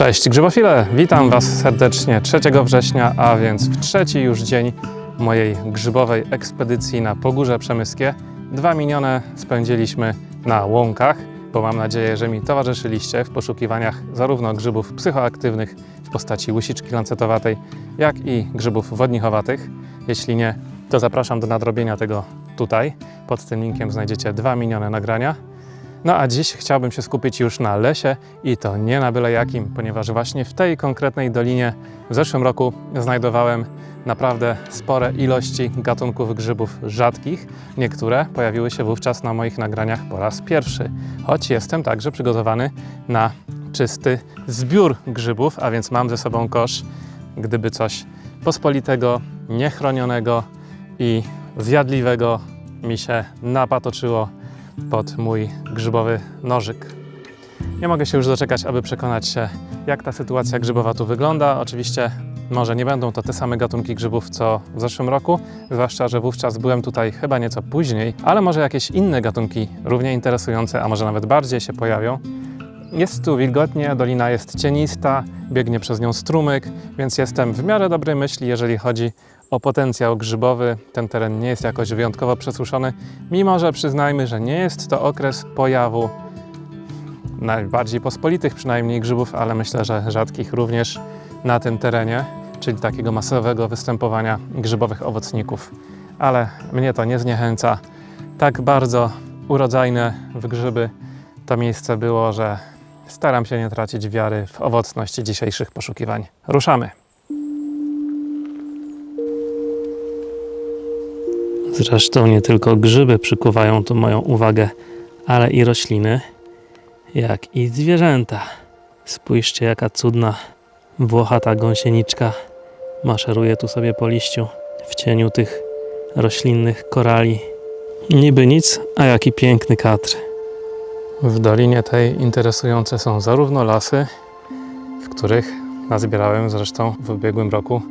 Cześć grzybofile, witam Was serdecznie 3 września, a więc w trzeci już dzień mojej grzybowej ekspedycji na Pogórze Przemyskie. Dwa minione spędziliśmy na łąkach, bo mam nadzieję, że mi towarzyszyliście w poszukiwaniach zarówno grzybów psychoaktywnych w postaci łysiczki lancetowatej, jak i grzybów wodnichowatych. Jeśli nie, to zapraszam do nadrobienia tego tutaj. Pod tym linkiem znajdziecie dwa minione nagrania. No a dziś chciałbym się skupić już na lesie i to nie na byle jakim, ponieważ właśnie w tej konkretnej dolinie w zeszłym roku znajdowałem naprawdę spore ilości gatunków grzybów rzadkich. Niektóre pojawiły się wówczas na moich nagraniach po raz pierwszy, choć jestem także przygotowany na czysty zbiór grzybów, a więc mam ze sobą kosz, gdyby coś pospolitego, niechronionego i zjadliwego mi się napatoczyło pod mój grzybowy nożyk. Nie mogę się już doczekać, aby przekonać się, jak ta sytuacja grzybowa tu wygląda. Oczywiście może nie będą to te same gatunki grzybów co w zeszłym roku, zwłaszcza, że wówczas byłem tutaj chyba nieco później, ale może jakieś inne gatunki równie interesujące, a może nawet bardziej się pojawią. Jest tu wilgotnie, dolina jest cienista, biegnie przez nią strumyk, więc jestem w miarę dobrej myśli, jeżeli chodzi o potencjał grzybowy. Ten teren nie jest jakoś wyjątkowo przesuszony, mimo że przyznajmy, że nie jest to okres pojawu najbardziej pospolitych przynajmniej grzybów, ale myślę, że rzadkich również na tym terenie, czyli takiego masowego występowania grzybowych owocników. Ale mnie to nie zniechęca. Tak bardzo urodzajne w grzyby to miejsce było, że staram się nie tracić wiary w owocność dzisiejszych poszukiwań. Ruszamy! Zresztą nie tylko grzyby przykuwają tu moją uwagę, ale i rośliny, jak i zwierzęta. Spójrzcie, jaka cudna, włochata gąsieniczka maszeruje tu sobie po liściu w cieniu tych roślinnych korali. Niby nic, a jaki piękny kadr. W dolinie tej interesujące są zarówno lasy, w których nazbierałem zresztą w ubiegłym roku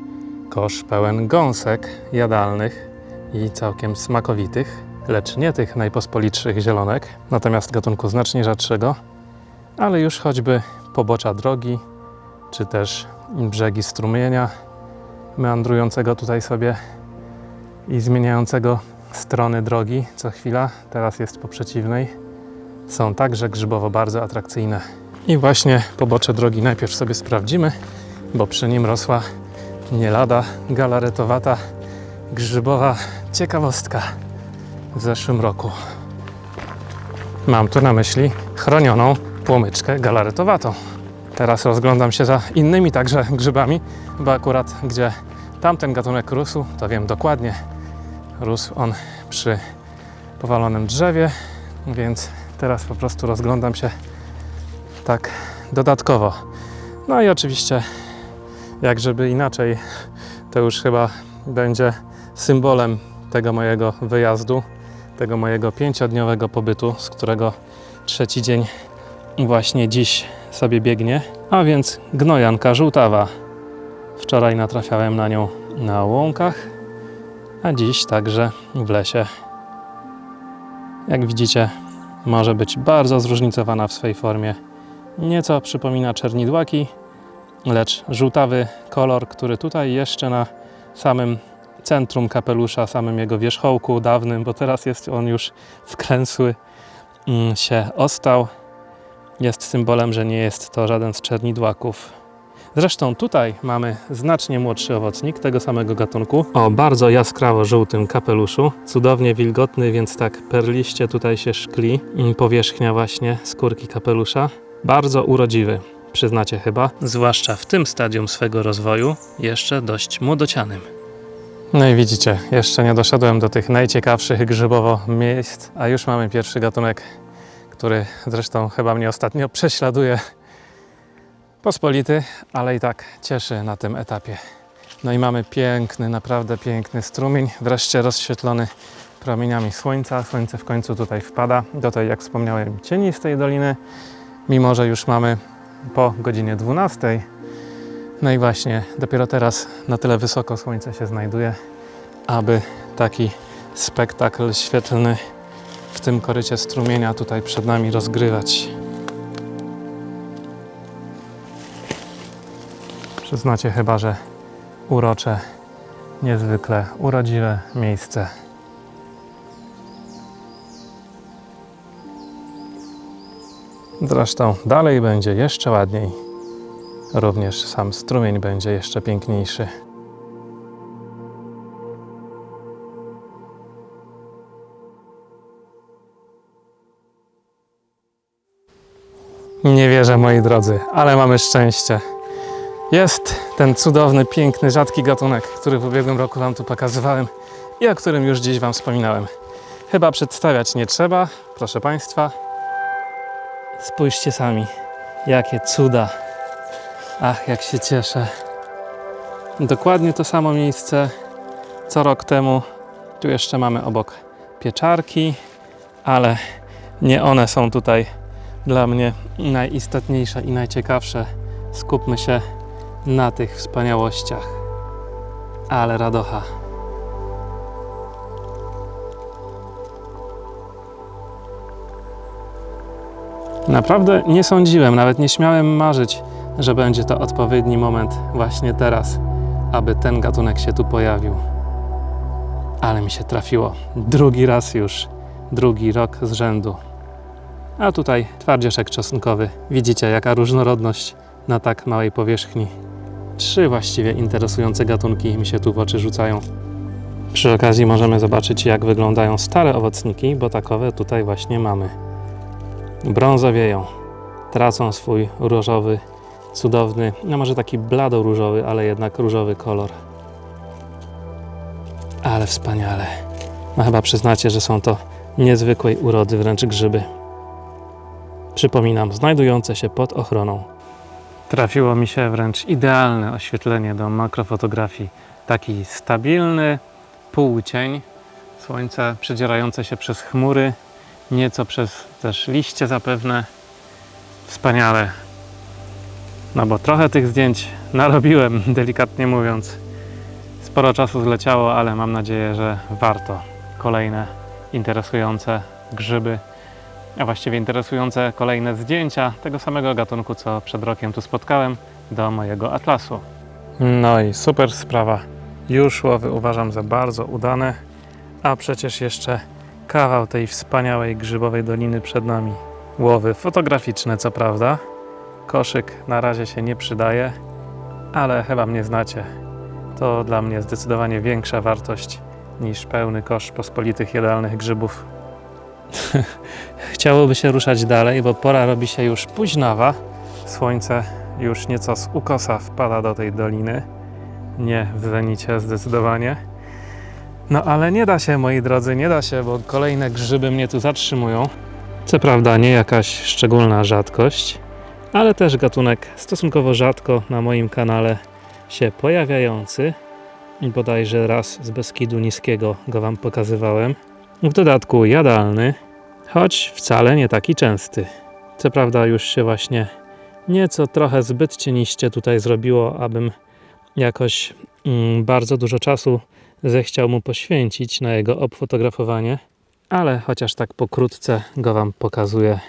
kosz pełen gąsek jadalnych i całkiem smakowitych, lecz nie tych najpospolitszych zielonek, natomiast gatunku znacznie rzadszego, ale już choćby pobocza drogi, czy też brzegi strumienia meandrującego tutaj sobie i zmieniającego strony drogi co chwila, teraz jest po przeciwnej, są także grzybowo bardzo atrakcyjne. I właśnie pobocze drogi najpierw sobie sprawdzimy, bo przy nim rosła nie lada galaretowata grzybowa ciekawostka w zeszłym roku. Mam tu na myśli chronioną płomyczkę galaretowatą. Teraz rozglądam się za innymi także grzybami, bo akurat gdzie tamten gatunek rósł, to wiem dokładnie. Rósł on przy powalonym drzewie, więc teraz po prostu rozglądam się tak dodatkowo. No i oczywiście, jak żeby inaczej, to już chyba będzie symbolem tego mojego wyjazdu, tego mojego pięciodniowego pobytu, z którego trzeci dzień właśnie dziś sobie biegnie, a więc gnojanka żółtawa. Wczoraj natrafiałem na nią na łąkach, a dziś także w lesie. Jak widzicie, może być bardzo zróżnicowana w swej formie. Nieco przypomina czernidłaki, lecz żółtawy kolor, który tutaj jeszcze na samym centrum kapelusza, samym jego wierzchołku dawnym, bo teraz jest on już wklęsły, mm, się ostał. Jest symbolem, że nie jest to żaden z czernidłaków. Zresztą tutaj mamy znacznie młodszy owocnik tego samego gatunku o bardzo jaskrawo żółtym kapeluszu. Cudownie wilgotny, więc tak perliście tutaj się szkli mm, powierzchnia właśnie skórki kapelusza. Bardzo urodziwy, przyznacie chyba, zwłaszcza w tym stadium swego rozwoju, jeszcze dość młodocianym. No i widzicie, jeszcze nie doszedłem do tych najciekawszych grzybowo miejsc, a już mamy pierwszy gatunek, który zresztą chyba mnie ostatnio prześladuje. Pospolity, ale i tak cieszy na tym etapie. No i mamy piękny, naprawdę piękny strumień, wreszcie rozświetlony promieniami słońca. Słońce w końcu tutaj wpada do tej, jak wspomniałem, cienistej doliny, mimo że już mamy po godzinie 12. No i właśnie dopiero teraz na tyle wysoko słońce się znajduje, aby taki spektakl świetlny w tym korycie strumienia tutaj przed nami rozgrywać. Przyznacie chyba, że urocze, niezwykle urodziwe miejsce. Zresztą dalej będzie jeszcze ładniej. Również sam strumień będzie jeszcze piękniejszy. Nie wierzę, moi drodzy, ale mamy szczęście. Jest ten cudowny, piękny, rzadki gatunek, który w ubiegłym roku Wam tu pokazywałem i o którym już dziś Wam wspominałem. Chyba przedstawiać nie trzeba, proszę Państwa. Spójrzcie sami, jakie cuda. Ach, jak się cieszę. Dokładnie to samo miejsce co rok temu. Tu jeszcze mamy obok pieczarki, ale nie one są tutaj dla mnie najistotniejsze i najciekawsze. Skupmy się na tych wspaniałościach. Ale radocha. Naprawdę nie sądziłem, nawet nie śmiałem marzyć, że będzie to odpowiedni moment właśnie teraz, aby ten gatunek się tu pojawił. Ale mi się trafiło. Drugi raz już. Drugi rok z rzędu. A tutaj twardzieszek czosnkowy. Widzicie, jaka różnorodność na tak małej powierzchni. Trzy właściwie interesujące gatunki mi się tu w oczy rzucają. Przy okazji możemy zobaczyć, jak wyglądają stare owocniki, bo takowe tutaj właśnie mamy. Brązowieją, tracą swój różowy, cudowny, no może taki blado-różowy, ale jednak różowy kolor. Ale wspaniale. No chyba przyznacie, że są to niezwykłej urody wręcz grzyby. Przypominam, znajdujące się pod ochroną. Trafiło mi się wręcz idealne oświetlenie do makrofotografii. Taki stabilny półcień, słońce przedzierające się przez chmury, nieco przez też liście zapewne. Wspaniale. No bo trochę tych zdjęć narobiłem, delikatnie mówiąc. Sporo czasu zleciało, ale mam nadzieję, że warto. Kolejne interesujące grzyby a właściwie interesujące kolejne zdjęcia tego samego gatunku, co przed rokiem tu spotkałem, do mojego atlasu. No i super sprawa. Już łowy uważam za bardzo udane, a przecież jeszcze kawał tej wspaniałej grzybowej doliny przed nami. Łowy fotograficzne, co prawda. Koszyk na razie się nie przydaje, ale chyba mnie znacie. To dla mnie zdecydowanie większa wartość niż pełny kosz pospolitych jadalnych grzybów. Chciałoby się ruszać dalej, bo pora robi się już późnawa. Słońce już nieco z ukosa wpada do tej doliny. Nie w zenicie zdecydowanie. No ale nie da się, moi drodzy, nie da się, bo kolejne grzyby mnie tu zatrzymują. Co prawda nie jakaś szczególna rzadkość, ale też gatunek stosunkowo rzadko na moim kanale się pojawiający. Bodajże raz z Beskidu Niskiego go Wam pokazywałem. W dodatku jadalny, choć wcale nie taki częsty. Co prawda już się właśnie nieco trochę zbyt cieniście tutaj zrobiło, abym jakoś mm, bardzo dużo czasu zechciał mu poświęcić na jego obfotografowanie, ale chociaż tak pokrótce go Wam pokazuję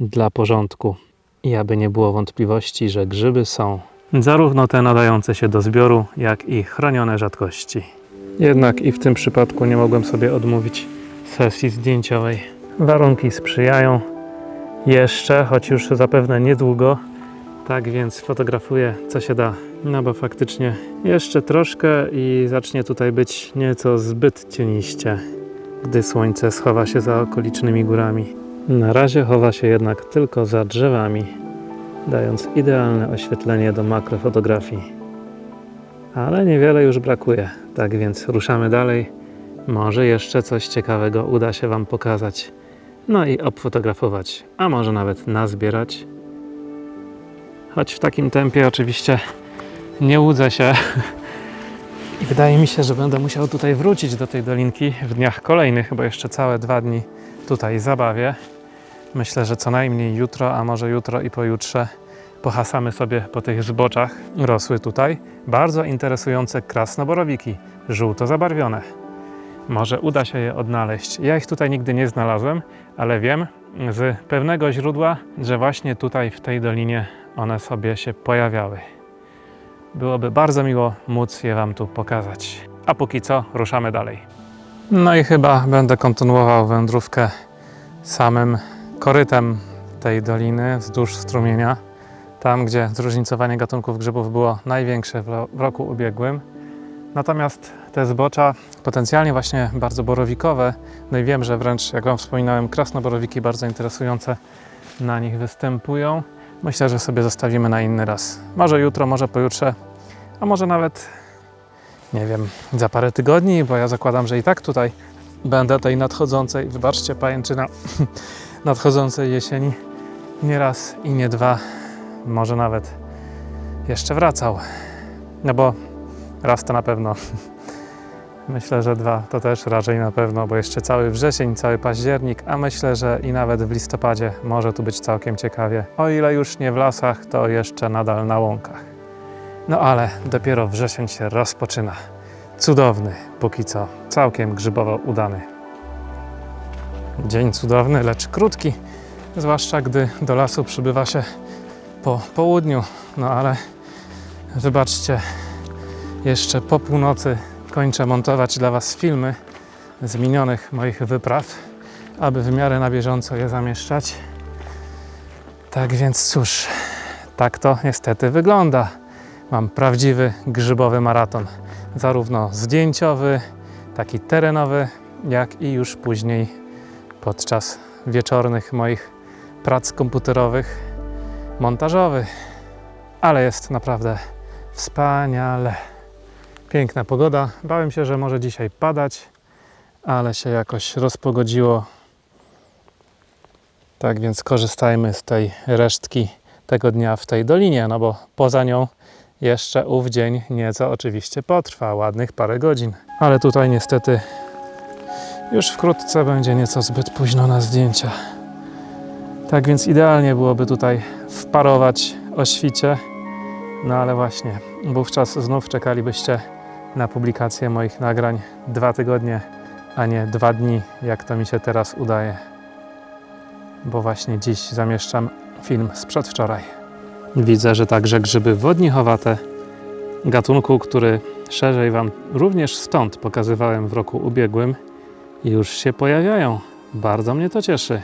dla porządku i aby nie było wątpliwości, że grzyby są zarówno te nadające się do zbioru, jak i chronione rzadkości. Jednak i w tym przypadku nie mogłem sobie odmówić sesji zdjęciowej. Warunki sprzyjają jeszcze, choć już zapewne niedługo. Tak więc fotografuję co się da. No bo faktycznie jeszcze troszkę i zacznie tutaj być nieco zbyt cieniście, gdy słońce schowa się za okolicznymi górami. Na razie chowa się jednak tylko za drzewami, dając idealne oświetlenie do makrofotografii. Ale niewiele już brakuje, tak więc ruszamy dalej. Może jeszcze coś ciekawego uda się Wam pokazać. No i obfotografować, a może nawet nazbierać. Choć w takim tempie oczywiście nie łudzę się. I wydaje mi się, że będę musiał tutaj wrócić do tej dolinki w dniach kolejnych, bo jeszcze całe dwa dni tutaj zabawię. Myślę, że co najmniej jutro, a może jutro i pojutrze pohasamy sobie po tych zboczach. Rosły tutaj bardzo interesujące krasnoborowiki, żółto zabarwione. Może uda się je odnaleźć. Ja ich tutaj nigdy nie znalazłem, ale wiem z pewnego źródła, że właśnie tutaj w tej dolinie one sobie się pojawiały. Byłoby bardzo miło móc je Wam tu pokazać. A póki co ruszamy dalej. No i chyba będę kontynuował wędrówkę samym korytem tej doliny wzdłuż strumienia. Tam, gdzie zróżnicowanie gatunków grzybów było największe w, ro- w roku ubiegłym. Natomiast te zbocza potencjalnie właśnie bardzo borowikowe, no i wiem, że wręcz, jak Wam wspominałem, krasnoborowiki bardzo interesujące na nich występują. Myślę, że sobie zostawimy na inny raz. Może jutro, może pojutrze, a może nawet, nie wiem, za parę tygodni, bo ja zakładam, że i tak tutaj będę tej nadchodzącej, wybaczcie, pajęczyna, nadchodzącej jesieni nie raz i nie dwa, może nawet jeszcze wracał. No bo raz to na pewno. Myślę, że dwa to też raczej na pewno, bo jeszcze cały wrzesień, cały październik, a myślę, że i nawet w listopadzie może tu być całkiem ciekawie. O ile już nie w lasach, to jeszcze nadal na łąkach. No ale dopiero wrzesień się rozpoczyna. Cudowny, póki co, całkiem grzybowo udany. Dzień cudowny, lecz krótki, zwłaszcza gdy do lasu przybywa się po południu. No ale wybaczcie, jeszcze po północy kończę montować dla Was filmy z minionych moich wypraw, aby w miarę na bieżąco je zamieszczać. Tak więc cóż, tak to niestety wygląda. Mam prawdziwy grzybowy maraton, zarówno zdjęciowy, taki terenowy, jak i już później podczas wieczornych moich prac komputerowych, montażowy. Ale jest naprawdę wspaniale. Piękna pogoda. Bałem się, że może dzisiaj padać, ale się jakoś rozpogodziło. Tak więc korzystajmy z tej resztki tego dnia w tej dolinie, no bo poza nią jeszcze ów dzień nieco oczywiście potrwa, ładnych parę godzin. Ale tutaj niestety już wkrótce będzie nieco zbyt późno na zdjęcia. Tak więc idealnie byłoby tutaj wparować o świcie, no ale właśnie, wówczas znów czekalibyście na publikację moich nagrań dwa tygodnie, a nie dwa dni, jak to mi się teraz udaje. Bo właśnie dziś zamieszczam film z przedwczoraj. Widzę, że także grzyby wodnichowate, gatunku, który szerzej Wam również stąd pokazywałem w roku ubiegłym, już się pojawiają. Bardzo mnie to cieszy.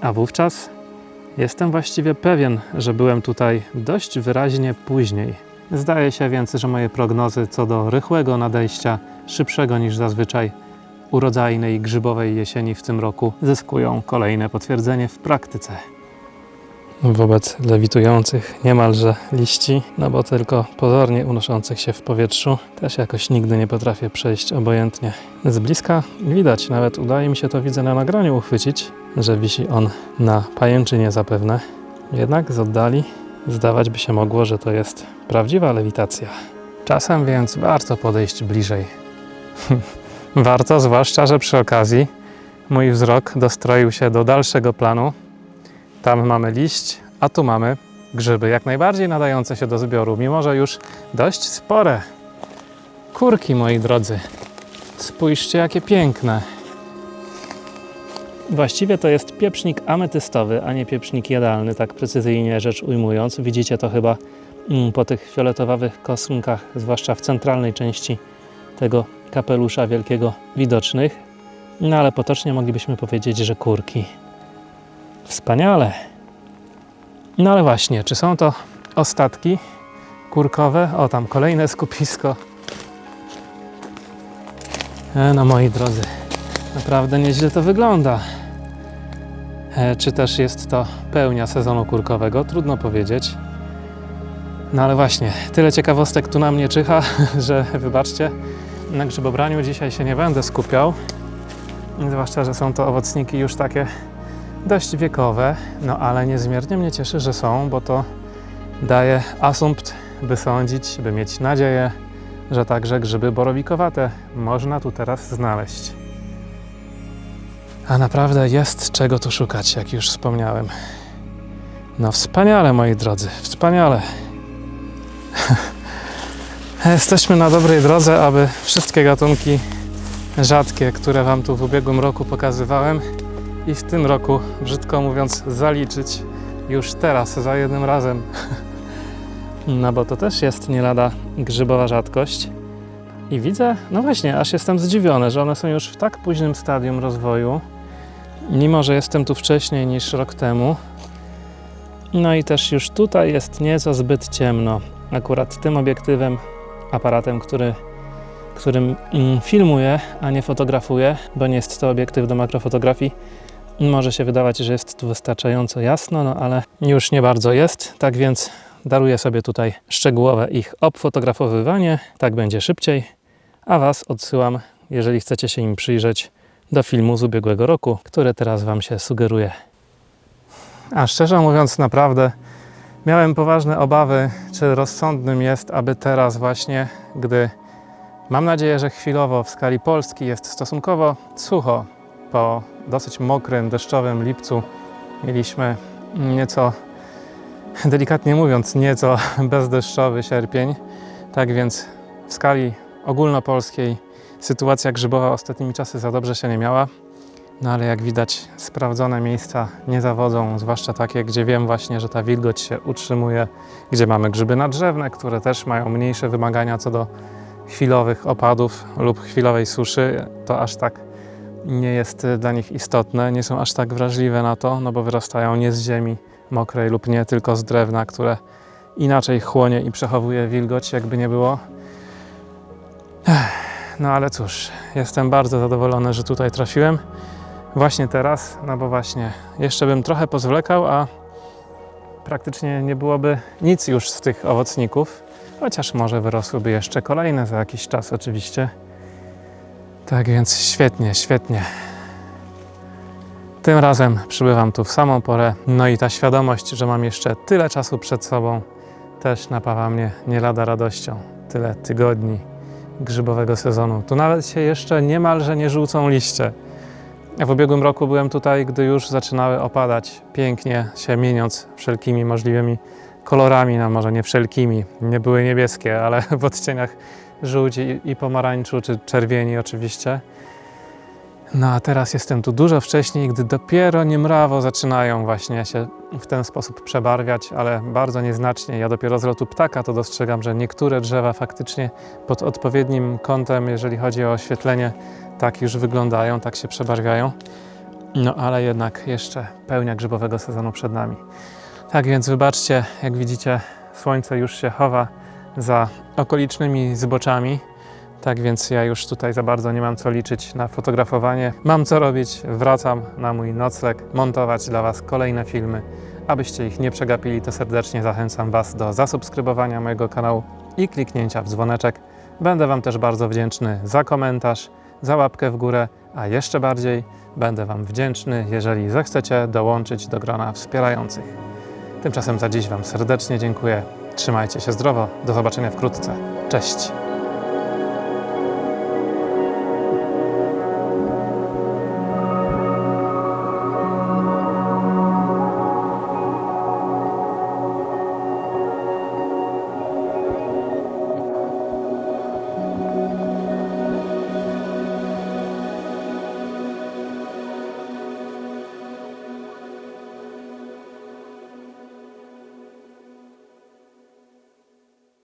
A wówczas jestem właściwie pewien, że byłem tutaj dość wyraźnie później. Zdaje się więc, że moje prognozy co do rychłego nadejścia, szybszego niż zazwyczaj, urodzajnej grzybowej jesieni w tym roku zyskują kolejne potwierdzenie w praktyce. Wobec lewitujących niemalże liści, no bo tylko pozornie unoszących się w powietrzu, też jakoś nigdy nie potrafię przejść obojętnie. Z bliska widać, nawet udaje mi się to widzę na nagraniu uchwycić, że wisi on na pajęczynie zapewne. Jednak z oddali zdawać by się mogło, że to jest prawdziwa lewitacja. Czasem więc warto podejść bliżej. warto, zwłaszcza, że przy okazji mój wzrok dostroił się do dalszego planu. Tam mamy liść, a tu mamy grzyby, jak najbardziej nadające się do zbioru, mimo że już dość spore. Kurki, moi drodzy. Spójrzcie, jakie piękne. Właściwie to jest pieprznik ametystowy, a nie pieprznik jadalny, tak precyzyjnie rzecz ujmując. Widzicie to chyba mm, po tych fioletowych kosmkach, zwłaszcza w centralnej części tego kapelusza wielkiego widocznych. No ale potocznie moglibyśmy powiedzieć, że kurki. Wspaniale. No ale właśnie, czy są to ostatki kurkowe? O, tam kolejne skupisko. E, no moi drodzy, naprawdę nieźle to wygląda. E, czy też jest to pełnia sezonu kurkowego? Trudno powiedzieć. No ale właśnie, tyle ciekawostek tu na mnie czyha, że wybaczcie, na grzybobraniu dzisiaj się nie będę skupiał. Zwłaszcza, że są to owocniki już takie dość wiekowe, no ale niezmiernie mnie cieszy, że są, bo to daje asumpt, by sądzić, by mieć nadzieję, że także grzyby borowikowate można tu teraz znaleźć. A naprawdę jest czego tu szukać, jak już wspomniałem. No wspaniale, moi drodzy, wspaniale. Jesteśmy na dobrej drodze, aby wszystkie gatunki rzadkie, które Wam tu w ubiegłym roku pokazywałem, i w tym roku, brzydko mówiąc, zaliczyć już teraz, za jednym razem. No bo to też jest nie lada grzybowa rzadkość. I widzę, no właśnie, aż jestem zdziwiony, że one są już w tak późnym stadium rozwoju, mimo że jestem tu wcześniej niż rok temu. No i też już tutaj jest nieco zbyt ciemno. Akurat tym obiektywem, aparatem, który, którym mm, filmuję, a nie fotografuję, bo nie jest to obiektyw do makrofotografii, może się wydawać, że jest tu wystarczająco jasno, no ale już nie bardzo jest, tak więc daruję sobie tutaj szczegółowe ich obfotografowywanie, tak będzie szybciej, a Was odsyłam, jeżeli chcecie się im przyjrzeć, do filmu z ubiegłego roku, który teraz Wam się sugeruje. A szczerze mówiąc, naprawdę miałem poważne obawy, czy rozsądnym jest, aby teraz właśnie, gdy mam nadzieję, że chwilowo w skali Polski jest stosunkowo sucho, po dosyć mokrym, deszczowym lipcu mieliśmy nieco, delikatnie mówiąc, nieco bezdeszczowy sierpień. Tak więc w skali ogólnopolskiej sytuacja grzybowa ostatnimi czasy za dobrze się nie miała. No ale jak widać, sprawdzone miejsca nie zawodzą, zwłaszcza takie, gdzie wiem właśnie, że ta wilgoć się utrzymuje, gdzie mamy grzyby nadrzewne, które też mają mniejsze wymagania co do chwilowych opadów lub chwilowej suszy. To aż tak nie jest y, dla nich istotne, nie są aż tak wrażliwe na to, no bo wyrastają nie z ziemi mokrej lub nie, tylko z drewna, które inaczej chłonie i przechowuje wilgoć, jakby nie było. No ale cóż, jestem bardzo zadowolony, że tutaj trafiłem właśnie teraz, no bo właśnie jeszcze bym trochę pozwlekał, a praktycznie nie byłoby nic już z tych owocników, chociaż może wyrosłyby jeszcze kolejne za jakiś czas oczywiście. Tak więc świetnie, świetnie. Tym razem przybywam tu w samą porę, no i ta świadomość, że mam jeszcze tyle czasu przed sobą, też napawa mnie nie lada radością. Tyle tygodni grzybowego sezonu. Tu nawet się jeszcze niemalże nie żółcą liście. W ubiegłym roku byłem tutaj, gdy już zaczynały opadać, pięknie się mieniąc wszelkimi możliwymi kolorami, no może nie wszelkimi, nie były niebieskie, ale w odcieniach żółci i pomarańczu, czy czerwieni oczywiście. No a teraz jestem tu dużo wcześniej, gdy dopiero niemrawo zaczynają właśnie się w ten sposób przebarwiać, ale bardzo nieznacznie. Ja dopiero z lotu ptaka to dostrzegam, że niektóre drzewa faktycznie pod odpowiednim kątem, jeżeli chodzi o oświetlenie, tak już wyglądają, tak się przebarwiają. No ale jednak jeszcze pełnia grzybowego sezonu przed nami. Tak więc wybaczcie, jak widzicie, słońce już się chowa za okolicznymi zboczami. Tak więc ja już tutaj za bardzo nie mam co liczyć na fotografowanie. Mam co robić, wracam na mój nocleg, montować dla Was kolejne filmy. Abyście ich nie przegapili, to serdecznie zachęcam Was do zasubskrybowania mojego kanału i kliknięcia w dzwoneczek. Będę Wam też bardzo wdzięczny za komentarz, za łapkę w górę, a jeszcze bardziej będę Wam wdzięczny, jeżeli zechcecie dołączyć do grona wspierających. Tymczasem za dziś Wam serdecznie dziękuję. Trzymajcie się zdrowo. Do zobaczenia wkrótce. Cześć.